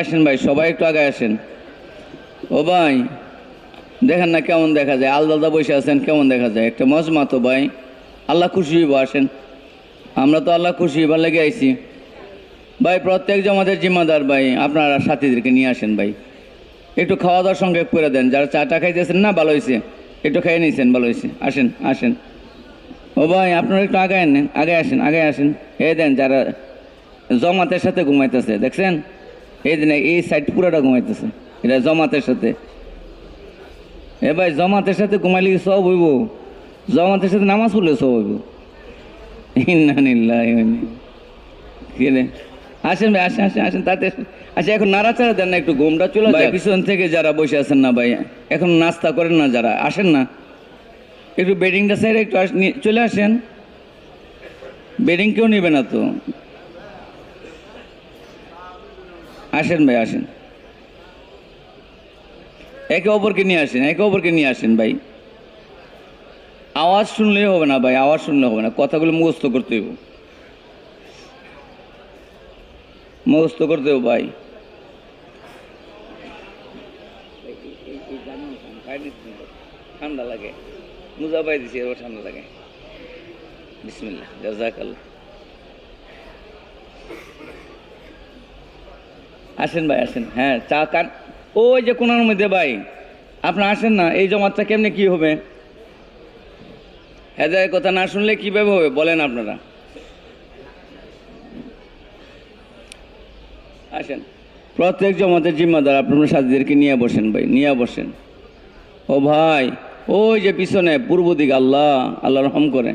আসেন ভাই, সবাই একটু আগে আসেন। ও ভাই, দেখেন না কেমন দেখা যায়? আলাদা বসে আছেন, কেমন দেখা যায়? একটা মজমা তো ভাই। আল্লাহ খুশি হইব, আসেন। আমরা তো আল্লাহ খুশি হইবার লেগে আইসি ভাই, প্রত্যেক জমাদের জিম্মাদার ভাই, আপনারা সাথীদেরকে নিয়ে আসেন ভাই। একটু খাওয়া দাওয়ার সঙ্গে করে দেন। যারা চাটা খাইতেছেন না, ভালো হয়েছে একটু খাইয়ে নিয়েছেন ভালো হয়েছে আসেন আসেন। ও ভাই আপনারা একটু আগে আনেন আগে আসেন আগে আসেন। এ দেন যারা জমাতের সাথে ঘুমাইতেছে দেখছেন? এই দিনে এই সাইড পুরোটা ঘুমাইতেছে এটা জমাতের সাথে। এ ভাই জমাতের সাথে ঘুমাইলে কি সব হইব? জমাতের সাথে নামাজ পড়লে সব হইব? আসেন ভাই আসেন আসেন আসেন তাতে আচ্ছা এখন নাড়াচাড়া দেন না একটু ঘুমটা চলে যায় পিছন থেকে যারা বসে আছেন না ভাই এখন নাস্তা করেন না যারা আসেন না। একটু বেডিংটা সাইডে একটু চলে আসেন। বেডিং কেউ নেবে না তো। আসেন ভাই, আসেন। একে অপরকে নিয়ে আসেন, একে অপরকে নিয়ে আসেন ভাই। আওয়াজ শুনলেই হবে না ভাই, আওয়াজ শুনলে হবে না। কথাগুলো মুখস্থ করতে হইব মুখস্থ করতে হবে ভাই। ঠান্ডা লাগে। মুজা পাই দিছি এবার ঠান্ডা লাগে। জাজাকাল্লাহ। আসেন ভাই, আসেন। হ্যাঁ চা কান ওই যে কোনার মধ্যে ভাই, আপনি আসেন না, এই জমাতটা কেমনে কি হবে? হেদায়ের কথা না শুনলে কীভাবে হবে, বলেন আপনারা। আসেন। প্রত্যেক জমাতের জিম্মাদার আপনার সাথীদেরকে নিয়ে বসেন ভাই, নিয়ে বসেন। ও ভাই ওই যে পিছনে, পূর্ব দিক আল্লাহ আল্লাহ রহম করে।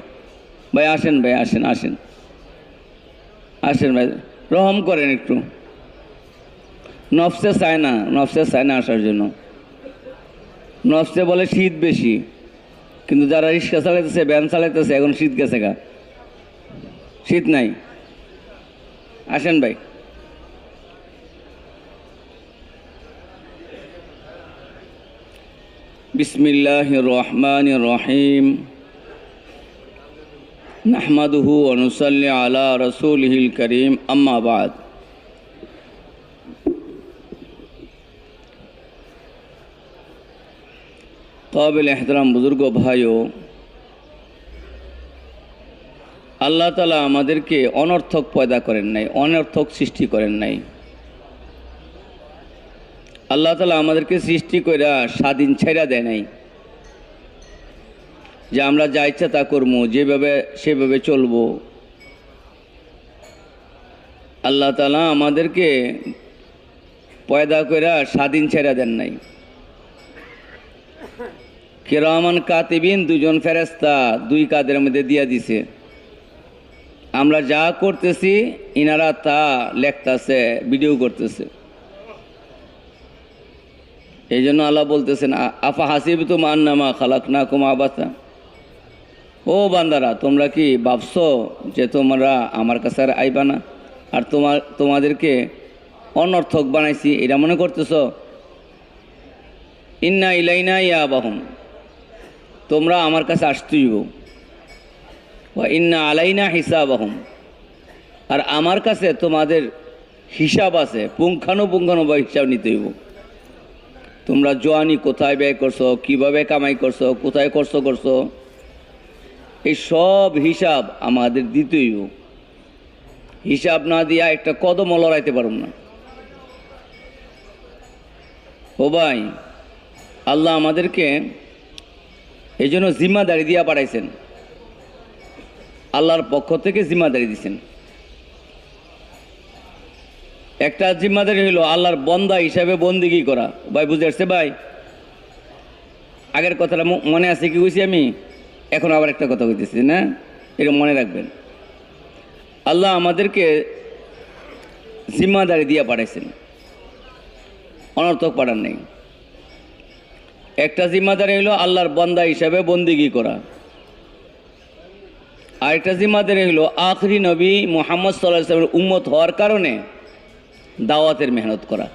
ভাই, আসেন ভাই, আসেন আসেন। আসেন ভাই, রহম করেন একটু। নফসে চায় না নফসে চায় না আসার জন্য। নফসে বলে শীত বেশি, কিন্তু যারা রিক্সা চালাইতেছে, ভ্যান চালাইতেছে, এখন শীত গেছে গা। শীত নাই। আসেন ভাই। বিসমিল্লাহ রহমান রহিম নাহমাদুহু অনুসল্লি আলা রসুল রসুলহিল করিম আম্মাবাদ কাবিল এহতরাম বুজুর্গ ভাইও, আল্লাহ তালা আমাদেরকে অনর্থক পয়দা করেন নাই, অনর্থক সৃষ্টি করেন নাই। আল্লাহ তালা আমাদেরকে সৃষ্টি কইরা স্বাধীন ছেড়া দেয় নাই। যে আমরা যা ইচ্ছা তা করব যেভাবে সেভাবে চলবো। আল্লাহ তালা আমাদেরকে পয়দা কইরা স্বাধীন ছেড়া দেন নাই। কেরামান কাতিবিন দুজন ফেরেস্তা দুই কাদের মধ্যে দিয়া দিছে। আমরা যা করতেছি, ইনারা তা লেখতেছে, ভিডিও করতেছে। এই জন্য আল্লাহ বলতেছেন আফা হাসিব তো মান্নামা খালাক না কুমা আবাসা? ও বান্দারা, তোমরা কি ভাবছ যে তোমরা আমার কাছে আর আইবা না? আর তোমার তোমাদেরকে অনর্থক বানাইছি, এটা মনে করতেছ? ইন্না ইলাইনা ইয়া বাহম তোমরা আমার কাছে আসতেইব। বা ইন্না আলাইনা হিসাব আহম আর আমার কাছে তোমাদের হিসাব আছে পুঙ্খানুপুঙ্খানু বা হিসাব নিতে হইব তোমরা জোয়ানি কোথায় ব্যয় করছ, কীভাবে কামাই করছ, কোথায় খরচ করছ? এই সব হিসাব আমাদের দিতেই হিসাব না দিয়া একটা কদম লড়াইতে পারব না। ও ভাই, আল্লাহ আমাদেরকে এই জন্য জিম্মাদারি দিয়া পাঠাইছেন। আল্লাহর পক্ষ থেকে জিম্মাদারি দিছেন। একটা জিম্মাদারি হইল আল্লাহর বন্দা হিসাবে বন্দিগি করা। ভাই, বুঝে আসছে ভাই? আগের কথাটা মনে আছে কি কইছি আমি? এখন আবার একটা কথা কইতেছি, না? এটা মনে রাখবেন। আল্লাহ আমাদেরকে জিম্মাদারি দিয়ে পাঠাইছেন। অনর্থক পাঠান নেই। একটা জিম্মাদারি হইল আল্লাহর বন্দা হিসাবে বন্দিগি করা। আরেকটা জিম্মাদারি হইল আখরি নবী মোহাম্মদ সাল্লামের উম্মত হওয়ার কারণে দাওয়াতের মেহনত করা।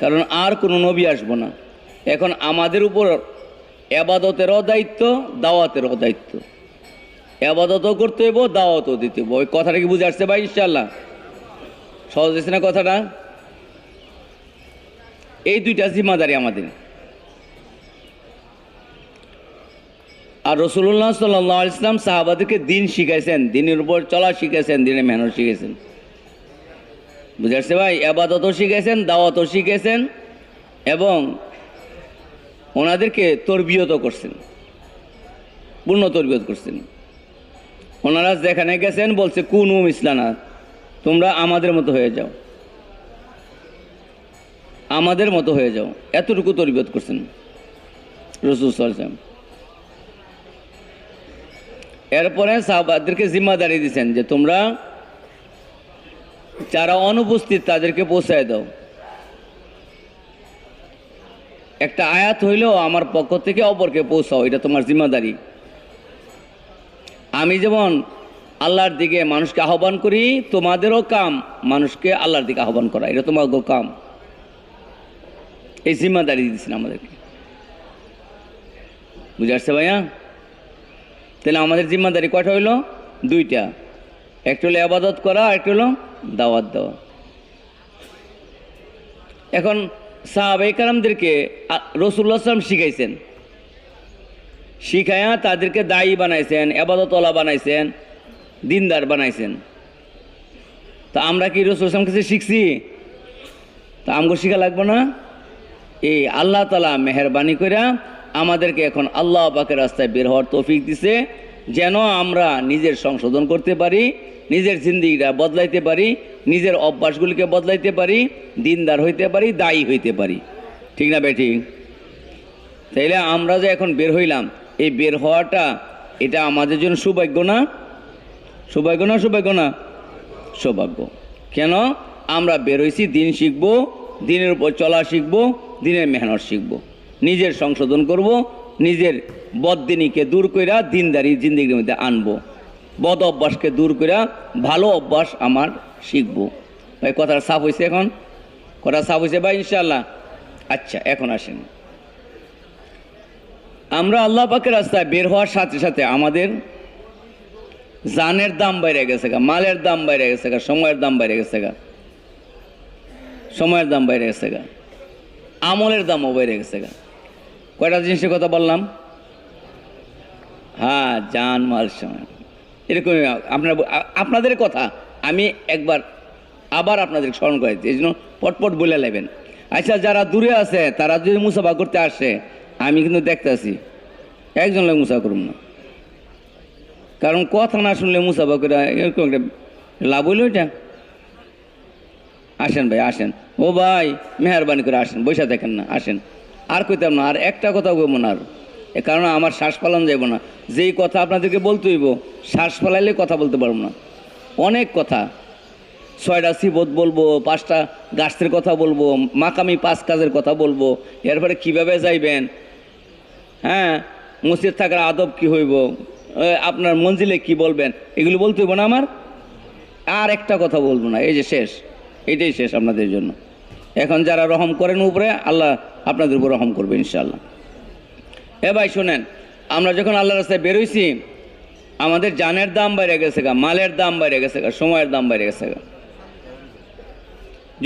কারণ আর কোনো নবী আসব না। এখন আমাদের উপর এবাদতেরও দায়িত্ব দাওয়াতেরও দায়িত্ব আবাদতও করতে হইব, দাওয়াতও দিতে হইব। ওই কথাটা কি বুঝে আসছে ভাই ইনশাল্লাহ সহজ হয়েছে না কথাটা? এই দুইটা জিম্মাদারি আমাদের। আর রসুল্লাহ সাল্লাহ ইসলাম সাহাবাদেরকে দিন শিখাইছেন, দিনের উপর চলা শিখাইছেন দিনে মেহনত শিখাইছেন। বুঝে আসছে ভাই আবাদতও শিখেছেন দাওয়াতও শিখেছেন এবং ওনাদেরকে তরবিয়তও করছেন। পূর্ণ তরবিয়ত করছেন। ওনারা যেখানে গেছেন বলছে, কোন ইসলানা তোমরা আমাদের মতো হয়ে যাও। আমাদের মতো হয়ে যাও। এতটুকু তরবিয়ত করছেন রসুল এরপরে সাহাবাদেরকে জিম্মাদারি দিয়েছেন যে তোমরা যারা অনুপস্থিত, তাদেরকে পৌঁছায় দাও। একটা আয়াত হইলেও আমার পক্ষ থেকে অপরকে পৌঁছাও, এটা তোমার জিম্মাদারি। আমি যেমন আল্লাহর দিকে মানুষকে আহ্বান করি, তোমাদেরও কাম মানুষকে আল্লাহর দিকে আহ্বান করা, এটা তোমার কাম। এই জিম্মাদারি দিয়েছেন আমাদেরকে। বুঝে আসছে ভাইয়া? তাহলে আমাদের জিম্মাদারি কয়টা হইল? দুইটা। একটা হলো আবাদত করা একটা হলো দাওয়াত দেওয়া। এখন সাহাবাই রসুল্লাহ সাল্লাম শিখাইছেন। শিখায়া তাদেরকে দায়ী বানাইছেন আবাদতলা বানাইছেন, দিনদার বানাইছেন। তা আমরা কি রসুল আসলাম কাছে শিখছি? তা আমগো শিখা লাগবো না? এই আল্লাহ তালা মেহরবানি কইরা আমাদেরকে এখন আল্লাহ পাকের রাস্তায় বের হওয়ার তৌফিক দিছে। যেন আমরা নিজের সংশোধন করতে পারি, নিজের জিন্দিগিটা বদলাইতে পারি, নিজের অভ্যাসগুলিকে বদলাইতে পারি, দিনদার হইতে পারি, দায়ী হইতে পারি। ঠিক না বেটি? তাইলে আমরা যে এখন বের হইলাম, এই বের হওয়াটা, এটা আমাদের জন্য সৌভাগ্য না? সৌভাগ্য না সৌভাগ্য না? সৌভাগ্য। কেন? আমরা বের হইছি, দিন শিখব, দিনের উপর চলা শিখব, দিনের মেহনত শিখব। নিজের সংশোধন করব নিজের বদদিনীকে দূর কইরা দিনদারি জিন্দিগির মধ্যে আনব। বদ অভ্যাসকে দূর কইরা ভালো অভ্যাস আমার শিখব। ভাই, কথাটা সাফ হয়েছে এখন? কথা সাফ হয়েছে ভাই ইনশাল্লাহ আচ্ছা এখন আসেন। আমরা আল্লাহ পাকের রাস্তায় বের হওয়ার সাথে সাথে আমাদের জানের দাম বাইরে গেছে গা, মালের দাম বাইরে গেছে গা, সময়ের দাম বাইরে গেছে গা। সময়ের দাম বাইরে গেছে গা, আমলের দামও বেড়ে গেছে গা। কয়টা জিনিসের কথা বললাম? হ্যাঁ জান, মাল সময় এরকম আপনার আপনাদের কথা আমি একবার আবার আপনাদের স্মরণ করেছি এই জন্য পটপট বলে নেবেন। আচ্ছা যারা দূরে আছে, তারা যদি মুসাফা করতে আসে, আমি কিন্তু দেখতেছি একজন লোক মুসাফা করুন না। কারণ কথা না শুনলে মুসাফা করে এরকম একটা লাভ হইল এটা। আসেন ভাই, আসেন। ও ভাই, মেহরবানি করে আসেন বৈশা দেখেন না, আসেন। আর কইতাম না, আর একটা কথা বলব না আর। কারণে আমার শ্বাস পালান যাইব না। যেই কথা আপনাদেরকে বলতে হইব, শ্বাস পালাইলে কথা বলতে পারব না। অনেক কথা। ছয়টা সিবত বলব, পাঁচটা গাছের কথা বলব, মাকামি পাঁচ কাজের কথা বলব, এরপরে কীভাবে যাইবেন? হ্যাঁ মসজিদ থাকার আদব কি হইব? আপনার মঞ্জিলে কি বলবেন? এগুলো বলতে হইব না আমার? আর একটা কথা বলব না, এই যে শেষ। এটাই শেষ আপনাদের জন্য। এখন যারা রহম করেন উপরে, আল্লাহ আপনাদের উপর রহম করবে ইনশাল্লাহ এ ভাই, শোনেন, আমরা যখন আল্লাহ রাস্তায় বেরোইছি আমাদের জানের দাম বাইরে গেছে গা, মালের দাম বাইরে গেছে গা, সময়ের দাম বাইরে গেছে গা।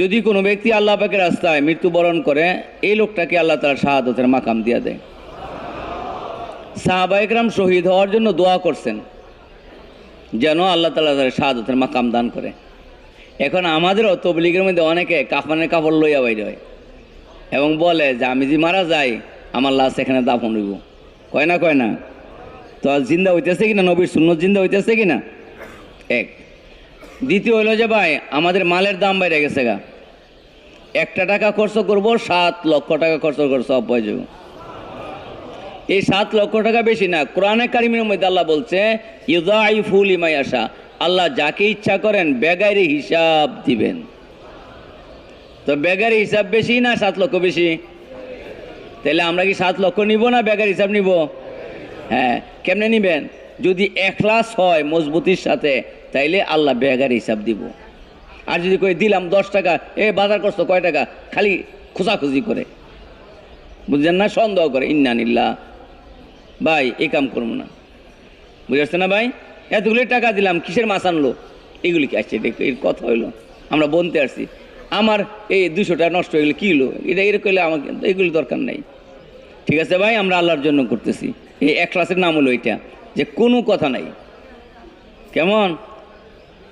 যদি কোনো ব্যক্তি আল্লাহ পাকের রাস্তায় মৃত্যুবরণ করে, এই লোকটাকে আল্লাহ তার শাহাদতের মাকাম দিয়ে দেয়। সাহাবাইকরাম শহীদ হওয়ার জন্য দোয়া করছেন, যেন আল্লাহ তালা তার শাহাদতের মাকাম দান করে। এখন আমাদেরও তবলিগের মধ্যে অনেকে কাফানের কাপড় লইয়া বাইরে হয়। এবং বলে যে আমি যদি মারা যাই, আমার লাশ এখানে দাফন হইব। কয় না কয় না? তো জিন্দা হইতেছে কিনা? নবীর শূন্য জিন্দা হইতেছে কিনা? এক। দ্বিতীয় হইল যে ভাই, আমাদের মালের দাম বাইরে গেছে গা। একটা টাকা খরচ করব, সাত লক্ষ টাকা খরচ করছ অপয় এই সাত লক্ষ টাকা বেশি না, কোরআনে কারিমের মধ্যে আল্লাহ বলছে ইউদাই ফুল ইমাই আসা আল্লাহ যাকে ইচ্ছা করেন বেগারি হিসাব দিবেন। তো বেগারি হিসাব বেশি না সাত লক্ষ বেশি? তাহলে আমরা কি সাত লক্ষ নিব না বেগার হিসাব নিব? হ্যাঁ কেমনে নিবেন? যদি একলাস হয় মজবুতির সাথে, তাইলে আল্লাহ বেগার হিসাব দিব। আর যদি কই দিলাম দশ টাকা, এ বাজার করছ কয় টাকা? খালি খোঁজাখুঁজি করে। বুঝলেন না? সন্দেহ করে ইন্নানিল্লা ভাই, এই কাম করব না। বুঝে না ভাই? এতগুলি টাকা দিলাম, কিসের মাছ আনলো? এগুলি কি আসছে? এর কথা হইল, আমরা বলতে আসছি। আমার এই দুশোটা নষ্ট হয়ে গেলে কী হলো? এটা এরকম হলে আমাকে, এগুলি দরকার নাই। ঠিক আছে ভাই, আমরা আল্লাহর জন্য করতেছি। এই এক ক্লাসের নাম হলো এটা, যে কোনো কথা নাই। কেমন?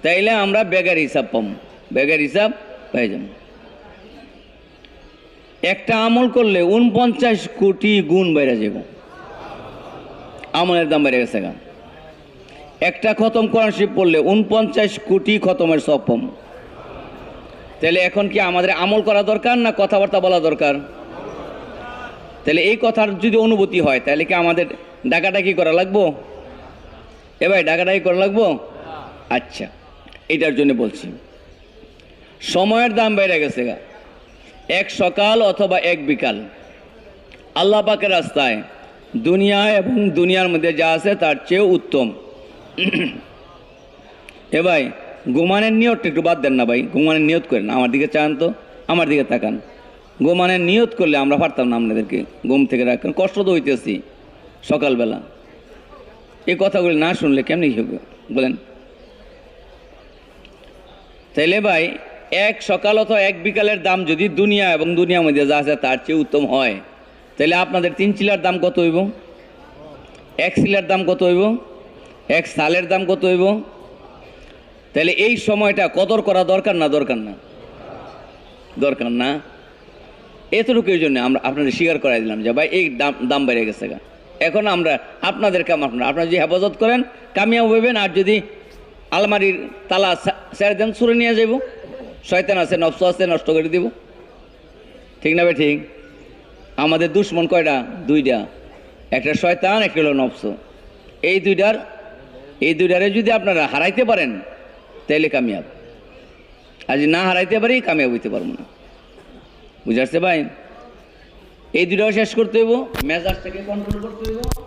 তাইলে আমরা বেগার হিসাব পাম। বেগার হিসাব পেয়ে যাব একটা আমল করলে উনপঞ্চাশ কোটি গুণ বেড়ে যাব আমলের দাম বেড়ে গেছে একটা খতম শিব পড়লে উনপঞ্চাশ কোটি খতমের সব পাম। তাহলে এখন কি আমাদের আমল করা দরকার না কথাবার্তা বলা দরকার? তাহলে এই কথার যদি অনুভূতি হয়, তাহলে কি আমাদের ডাকাডাকি করা লাগবো? এ ভাই, ডাকাডাকি করা লাগবো? আচ্ছা এটার জন্য বলছি। সময়ের দাম বেড়ে গেছে এক সকাল অথবা এক বিকাল। আল্লাহ পাকের রাস্তায় দুনিয়া এবং দুনিয়ার মধ্যে যা আছে তার চেয়ে উত্তম। এ ভাই ঘুমানের নিয়তটা একটু বাদ দেন না ভাই ঘুমানের নিয়ত করেন। আমার দিকে চান তো, আমার দিকে তাকান। গোমানের নিয়ত করলে আমরা পারতাম না আপনাদেরকে ঘুম থেকে রাখেন কষ্ট তো হইতেছি সকালবেলা। এই কথাগুলি না শুনলে কেমনি হবে? বলেন। তাইলে ভাই, এক সকাল অথবা এক বিকালের দাম যদি দুনিয়া এবং দুনিয়ার মধ্যে যা আছে তার চেয়ে উত্তম হয় তাহলে আপনাদের তিন চিলার দাম কত হইব? এক সিলার দাম কত হইব? এক সালের দাম কত হইব? তাহলে এই সময়টা কদর করা দরকার না দরকার না? দরকার না? এতটুকু এই জন্য আমরা আপনাদের স্বীকার করাই দিলাম যে, ভাই, এই দাম দাম বেড়ে গেছে গা। এখন আমরা আপনাদের কাম আপনারা আপনারা যদি হেফাজত করেন, কামিয়াব হইবেন, আর যদি আলমারির তালা স্যার দেন সুরে নিয়ে যাব শয়তান আছে, নফস আছে, নষ্ট করে দিব। ঠিক না ভাই, ঠিক? আমাদের দুশ্মন কয়টা? দুইটা। একটা শয়তান, একটা হলো নফস। এই দুইটার, এই দুইটারে যদি আপনারা হারাইতে পারেন তাইলে কামিয়াব। আর যদি না হারাইতে পারি, কামিয়াব হইতে পারব না। বুঝে আসছে ভাই? এই দুটাও শেষ করতে হইব, মেজাজটাকে কন্ট্রোল করতে হইব।